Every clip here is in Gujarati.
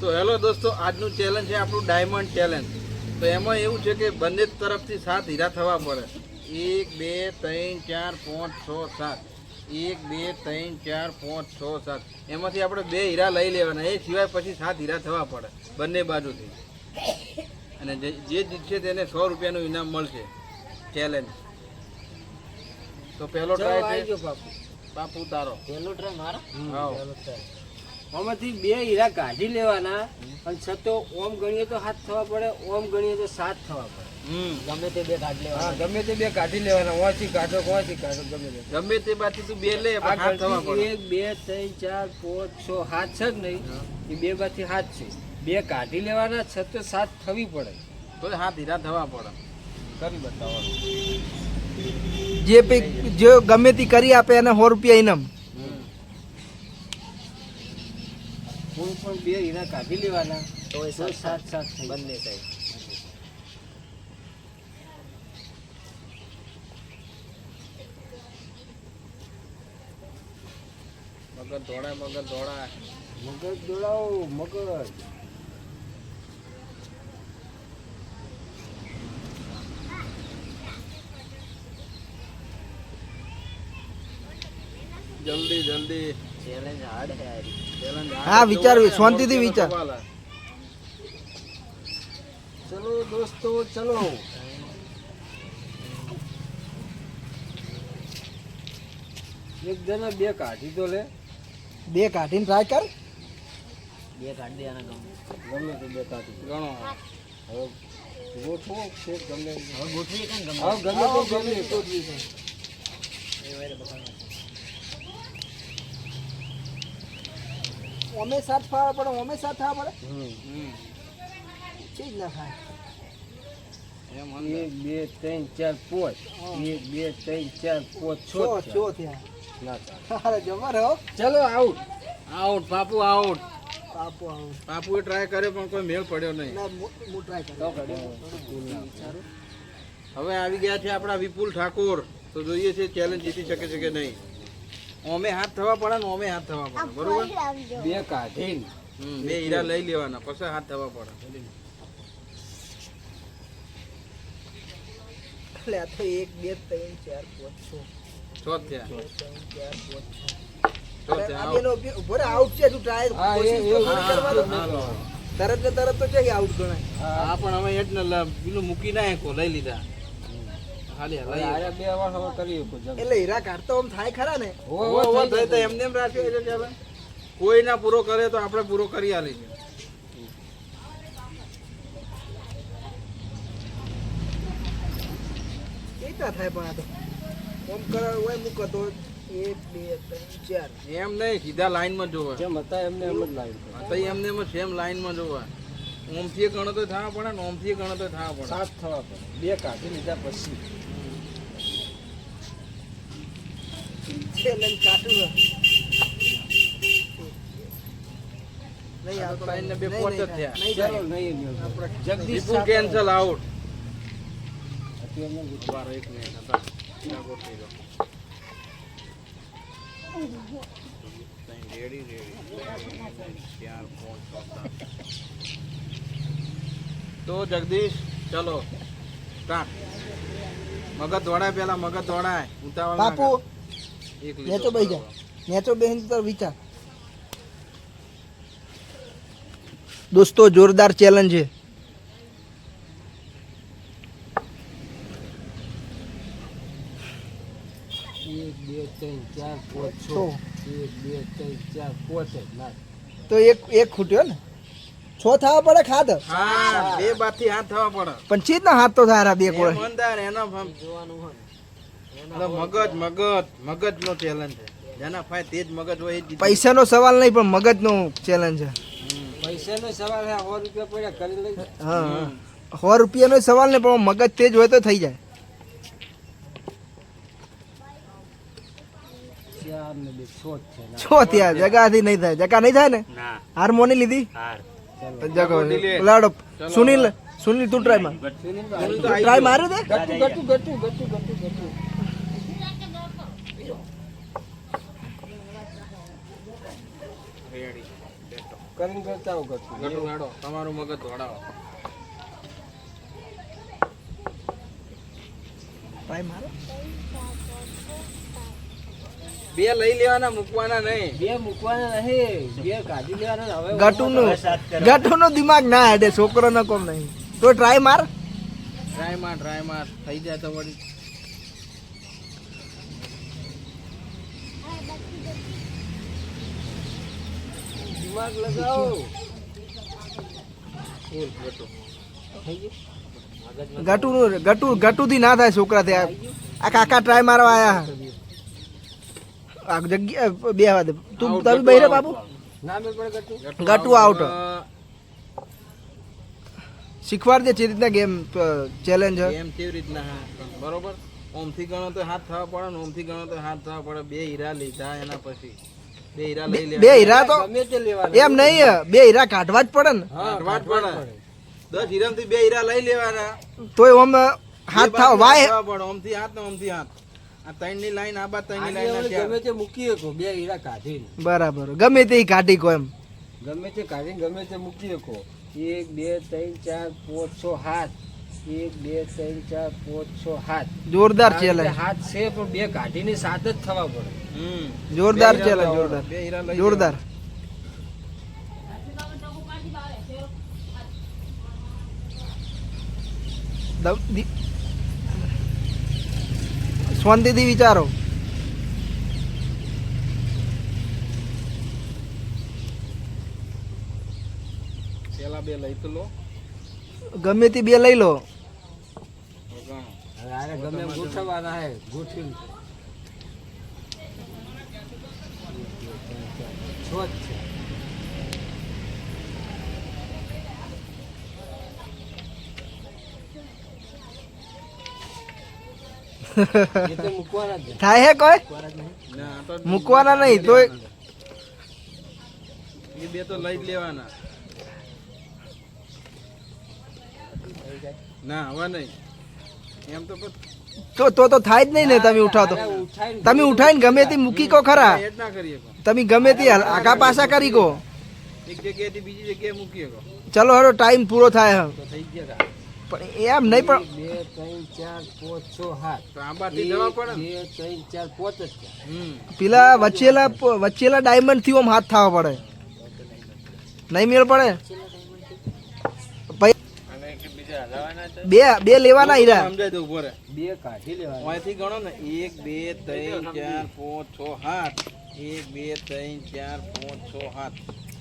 તો હેલો દોસ્તો આજનું ચેલેન્જ છે આપણું ડાયમંડ ચેલેન્જ તો એમાં એવું છે કે બંને તરફથી સાત હીરા થવા પડે એક બે ત્રણ ચાર પાંચ છ સાત. એક બે ત્રણ ચાર પાંચ છ સાત. એમાંથી આપણે બે હીરા લઈ લેવાના. એ સિવાય પછી સાત હીરા થવા પડે બંને બાજુથી. અને જે જીતશે તેને સો રૂપિયાનું ઇનામ મળશે. ચેલેન્જ તો પહેલો ટ્રાય છે. બાપુ તારો પેલું ટ્રે મારો? આમાંથી બે હીરા કાઢી લેવાના અને છતો ઓમ ગણીએ તો હાથ થવા પડે ઓમ ગણીએ તો સાત થવા પડે. હમ. ગમે તે બે કાઢ હા ગમે તે બે કાઢી લેવાના ઓથી કાઢો ઓથી કાઢો ગમે તે. ગમે તે તું બે લે હાથ થવા પડે. એક બે ત્રણ ચાર પાંચ છ હાથ છે જ નહીં. એ બે બાથી હાથ છે. બે કાઢી લેવાના છતો સાત થવી પડે. તો હાથ હીરા થવા પડે. કરી બતાવો. જે પૈ જે ગમે તે કરી આપે એને સો રૂપિયા ઇનામ. કોઈ પણ બે હીરા કાઢી લેવાના તો એ સાત સાત સાત બંને સાઈડ મગર દોડાય મગર દોડાય મગજ દોડાવો મગજ જલ્દી જલ્દી. ચેલેન્જ હાર્ડ હે challenge હા, વિચાર, શાંતિથી વિચાર. ચલો દોસ્તો ચલો. એક જણા બે કાઢી તો લે. બે કાઢીને ટ્રાય કર. બે કાઢી દે આના ગમે. ગમે તે બે કાઢી. ગણો હવે ગોઠવો છે ગમે હવે ગોઠવી ગમે? હવે ગમે તો ગમે ગોઠવી છે એ સાથ. ફાવા પડે અમે સાથ થવા પડે? ચીજ ના થાય. એમ એક બે ત્રણ ચાર પાંચ. એક બે ત્રણ ચાર પાંચ છ છો. અરે જમા રહો. ચલો આઉટ. આઉટ બાપુ આઉટ. પાપો આવું પાપુ ટ્રાય કર્યો પણ કોઈ મેળ પડ્યો નહીં. હું ટ્રાય હવે આવી ગયા છે આપણા વિપુલ ઠાકોર. તો જોઈએ છે ચેલેન્જ જીતી શકે છે કે નહીં. ઓમે હાથ થવા પડે ને ઓમે હાથ થવા પડે બરોબર? બે કાઢીને બે હીરા લઈ લેવાના પછી હાથ થવા પડે. એટલે આ તો એક બે ત્રણ ચાર પાંચ છ. છ થયા ચાર પાંચ. તરત ને તરત તો છે કે આઉટ ગણાય. હા પણ હવે એટલે પેલું મૂકી નાખો લઈ લીધા. ખાલી આરે બે વાર હવે કરી એટલે હીરા કાઢતો આમ થાય ખરા ને? હો, હો, તો એમને એમ રાખ્યો એટલે કોઈ ના પૂરો કરે તો આપણે પૂરો કરી આલી કેતા થાય પણ આ તો? ઓમ કરાર હોય મૂકો તો એક બે ત્રણ ચાર. એમ નહીં સીધા લાઈનમાં જોવે. જેમ હતા એમને એમ જ લાઈન કરો. એમને એમ સેમ લાઈનમાં જોવા. ઓમથી ગણો તો થવા પડે ને ઓમથી ગણો તો થવા પડે. સાત થવા પડે. બે કાઢી લીધા પછી છે લઈને કાઢું ને. નહીં આ તો આવતો. લાઈન ને બે નહીં, પોચ જ નહીં થયા. નહીં ચાલો થાય. નહીં નહીં. કેન્સલ આઉટ એક મિનિટ હતા રેડી રેડી તો જગદીશ ચલો સ્ટાર્ટ. મગજ દોડાય પેલા મગજ દોડાય. ઉતાવળ બાપુ નેચો બેહી જા. નેચો બેહીને તો વિચાર. દોસ્તો જોરદાર ચેલેન્જ છે. તો. એક એક ખૂટ્યો ને? છ થવા પડે ખાદ હા બે બાથી હાથ થવા પડે. પણ ચીજ ના હાથ તો થાય બે કોળે એનો જોવાનું હોય મગજ મગજ મગજ નો ચેલેન્જ છે. જેના ફાય તેજ મગજ હોય જ પૈસાનો સવાલ નહીં પણ મગજનો ચેલેન્જ છે. પૈસાનો સવાલ હે સો રૂપિયા પડ્યા કરી લઈ હા સો રૂપિયાનો સવાલ નહીં પણ મગજ તેજ હોય તો થઈ જાય. છ. જ ત્યાં જગાથી નહીં થાય. જગા નહીં થાય ને? ના. લીધી? હાર. તો જગો. લાડો સુનિલ સુનિલ તું ટ્રાય માર. તો માર્યો તે? ગટુ ગટુ ગટુ ગટુ કરીને કરતા હું કરતું. ગટું ગાડો તમારું મગજ દોડાવો ટ્રાય મારો? બે લઈ લેવાના મૂકવાના નહીં. બે મૂકવાના નહીં. બે કાઢી લેવાના. ને હવે ગટુનું ગટુનો દિમાગ ના હેડે છોકરોનો કોમ નહીં. તો ટ્રાય માર. ટ્રાય માર ટ્રાય માર. થઈ જાય તો વળી. દિમાગ લગાવો. ગટુ. ગયું ગટુ થી ના થાય છોકરા થી આ કાકા ટ્રાય મારવા આયા આ જગ્યા બે હવા તું તમે ગટુ બહેરે બાબુ ગટુ. આઉટ શીખવાડ દે જે રીતના ગેમ ચેલેન્જ એમ કેવી રીતના હા? બરોબર? ઓમથી ગણો તો હાથ થવા પડે ને ઓમથી ગણો તો હાથ થવા પડે. બે હીરા લીધા એના પછી. બે હીરા લઈ લે બે હીરા તો ગમે તે લેવાના. એમ નહીં બે હીરા કાઢવા જ પડે ને. હા કાઢવા જ પડે. પડે દસ હીરામાંથી બે હીરા લઈ લેવાના. તોય ઓમ હાથ થાવ વાય. પણ પડે ઓમથી હાથ ને ઓમથી હાથ. આ ત્રણની લાઈન આ લાઈન ગમે તે મૂકી શકો બે હીરા કાઢીને. બરાબર. ગમે તે કાઢી કો એમ. ગમે તે કાઢીને ગમે તે મૂકી શકો એક બે ત્રણ ચાર પાંચ છ હાથ. એક બે ત્રણ ચાર પાંચ છ હાથ. જોરદાર છે હાથ છે પણ બે કાઢીને સાત જ થવા પડે. જોરદાર લાવવાના. જોરદાર. જોરદાર. શાંતિથી વિચારો. પેલા બે લઈ તો લો. ગમે તે બે લઈ લો. ગમે ગોઠવવાના હે ગોઠવીને છ જ છે એ તો મૂકવાના જ ને. થાય હે કોઈ મૂકવાના જ નહીં. ના, આ તો મૂકવાના નહીં, તોય- એ બે તો લઈ જ લેવાના ના હવે નહીં એમ તો પછી તો તો તો થાય જ નહીં ને તમે ઉઠાવ તો આને ઉઠાઈને તમે ઉઠાઈને ગમે તે મૂકી કો ખરા. તમે ગમે તે આગા પાછા કરી કો એક જગ્યાએથી. ચલો હેડો ટાઈમ પૂરો થાય. થઈ પણ એમ નહીં, પણ બે ત્રણ ચાર પાંચ છ પડે બે ત્રણ ચાર પાંચ જ પેલા વચ્ચેલા વચ્ચેલા ડાયમંડથી આમ હાથ થવા પડે નહીં મેળ પડે બે બે લેવાના હીરા. સમજાય દઉં ઊભો રહે. બે કાઢી લેવાના. અહીંથી ગણો ને એક બે ત્રણ ચાર પાંચ છ સાત. એક બે ત્રણ ચાર પાંચ છ સાત.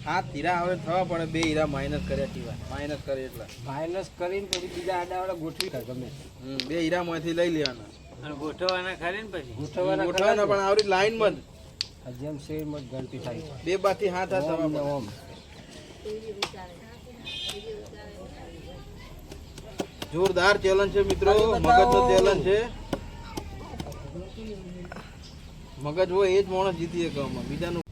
સાત હીરા હવે થવા પડે બે હીરા માઇનસ કર્યા સિવાય. માઇનસ કરે એટલા. માઇનસ કરીને પછી બીજા આડાવાળા ગોઠવી કાઢ ગમે બે હીરા માંથી લઈ લેવાના. ગોઠવવાના ખરી ને પછી? ગોઠવવાના ગોઠવાના પણ આવડી લાઈન બંધ જેમ જ ગણતી થાય. બે બાથી હાથ હાથ થવા ઓમ. પડે ઓમ. જોરદાર ચેલેન્જ છે મિત્રો. મગજ નો ચેલેન્જ છે. મગજ હોય એ જ માણસ જીતી શકે આમાં. બીજાનું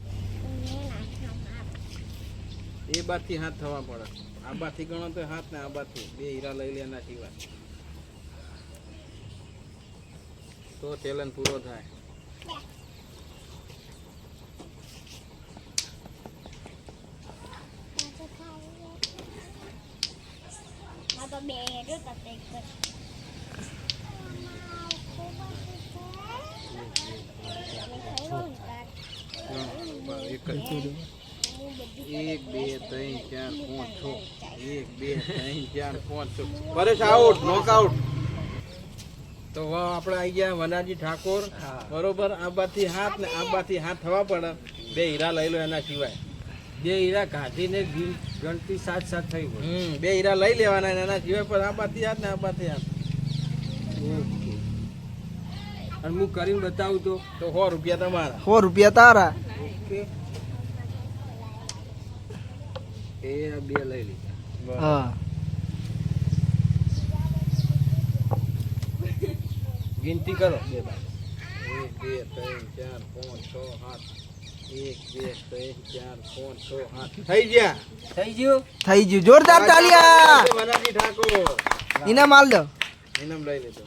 એ બાથી હાથ થવા પડે. આ બાથી ગણો તો હાથ ને આ બાથી બે હીરા લઈ લે એના સિવાય. તો ચેલેન્જ પૂરો થાય. એક બે ત્રણ ચાર પાંચ છ. એક બે ત્રણ ચાર પાંચ છ. પરેશ આઉટ નોકઆઉટ તો આપણે આવી ગયા વનાજી ઠાકોર. હા. બરોબર આંબાથી હાથ ને આંબાથી બાથી હાથ થવા પડે બે હીરા લઈ લો એના સિવાય. બે હીરા કાઢીને ગીન- ગણતી સાત સાત થઈ હોય. હમ બે હીરા લઈ લેવાના એના જીવે પણ આ બાથી હાથ ને આ બાથી હાથ અને હું કરીને બતાવું તો? તો સો રૂપિયા તમારા. સો રૂપિયા તારા. ઓકે. એ આ બે લઈ લીધા. હા. ગિનતી કરો. બે બાર એક બે ત્રણ ચાર પાંચ છ સાત. એક બે ત્રણ ચાર પાંચ છ આઠ થઈ ગયા થઈ ગયું થઈ ગયું જોરદાર તાલિયા વનાજી ઠાકોર ઇનામ આલ દો ઇનામ લઈ લીધો